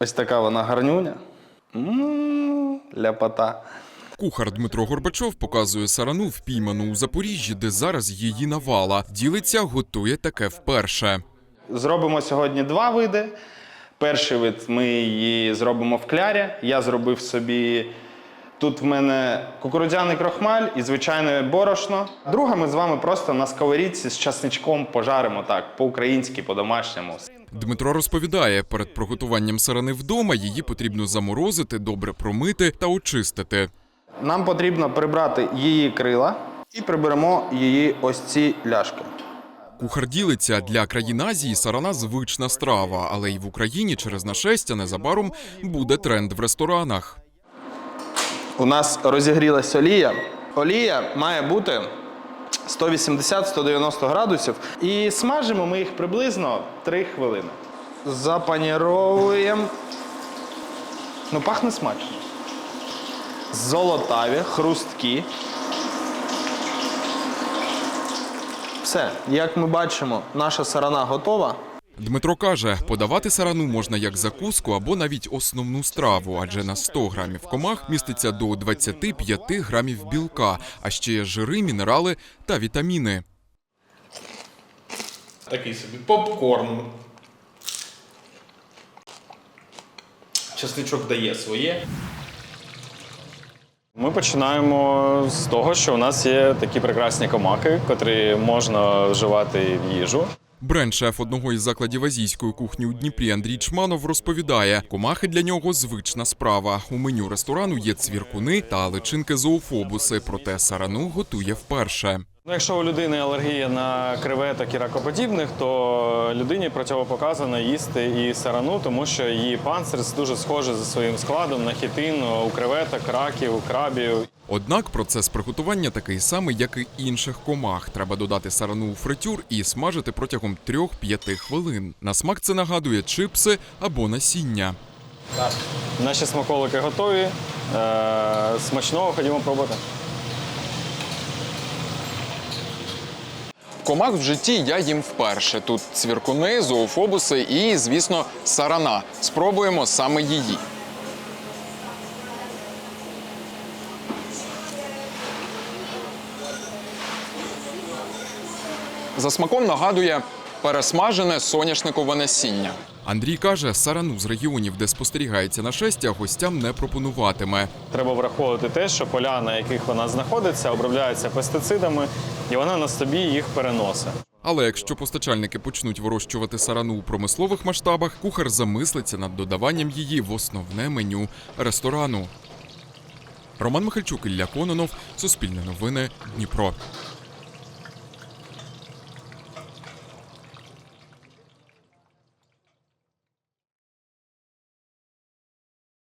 Ось така вона гарнюня. М, Ляпота. Кухар Дмитро Горбачов показує сарану, впійману у Запоріжжі, де зараз її навала. Ділиться, готує таке вперше. Зробимо сьогодні два види. Перший вид ми її зробимо в клярі. Я зробив собі. Тут в мене кукурудзяний крохмаль і звичайне борошно. Друга ми з вами просто на сковорідці з часничком пожаримо так, по-українськи, по-домашньому. Дмитро розповідає, перед приготуванням сарани вдома її потрібно заморозити, добре промити та очистити. Нам потрібно прибрати її крила і приберемо її ось ці ляшки. Кухар ділиться для країн Азії сарана звична страва, але й в Україні через нашестя незабаром буде тренд в ресторанах. У нас розігрілась олія. Олія має бути 180-190 градусів. І смажимо ми їх приблизно 3 хвилини. Запаніровуємо. Ну, пахне смачно. Золотаві, хрусткі. Все, як ми бачимо, наша сарана готова. Дмитро каже, подавати сарану можна як закуску або навіть основну страву, адже на 100 грамів комах міститься до 25 грамів білка, а ще є жири, мінерали та вітаміни. Такий собі попкорн. Часничок дає своє. Ми починаємо з того, що у нас є такі прекрасні комахи, котрі можна вживати в їжу. Бренд-шеф одного із закладів азійської кухні у Дніпрі Андрій Чманов розповідає, комахи для нього звична справа. У меню ресторану є цвіркуни та личинки зоофобуси, проте сарану готує вперше. Ну, якщо у людини алергія на креветок і ракоподібних, то людині противопоказано їсти і сарану, тому що її панцир дуже схожий за своїм складом на хітин у креветок, раків, крабів. Однак процес приготування такий самий, як і інших комах. Треба додати сарану у фритюр і смажити протягом 3-5 хвилин. На смак це нагадує чипси або насіння. Наші смаколики готові. Е, смачного ходімо пробувати. Комах в житті я їм вперше. Тут цвіркуни, зоофобуси і, звісно, сарана. Спробуємо саме її. За смаком нагадує пересмажене соняшникове насіння. Андрій каже, сарану з регіонів, де спостерігається нашестя, гостям не пропонуватиме. Треба враховувати те, що поля, на яких вона знаходиться, обробляються пестицидами, і вона на собі їх переносить. Але якщо постачальники почнуть вирощувати сарану у промислових масштабах, кухар замислиться над додаванням її в основне меню ресторану. Роман Михальчук, Ілля Кононов, Суспільне новини, Дніпро.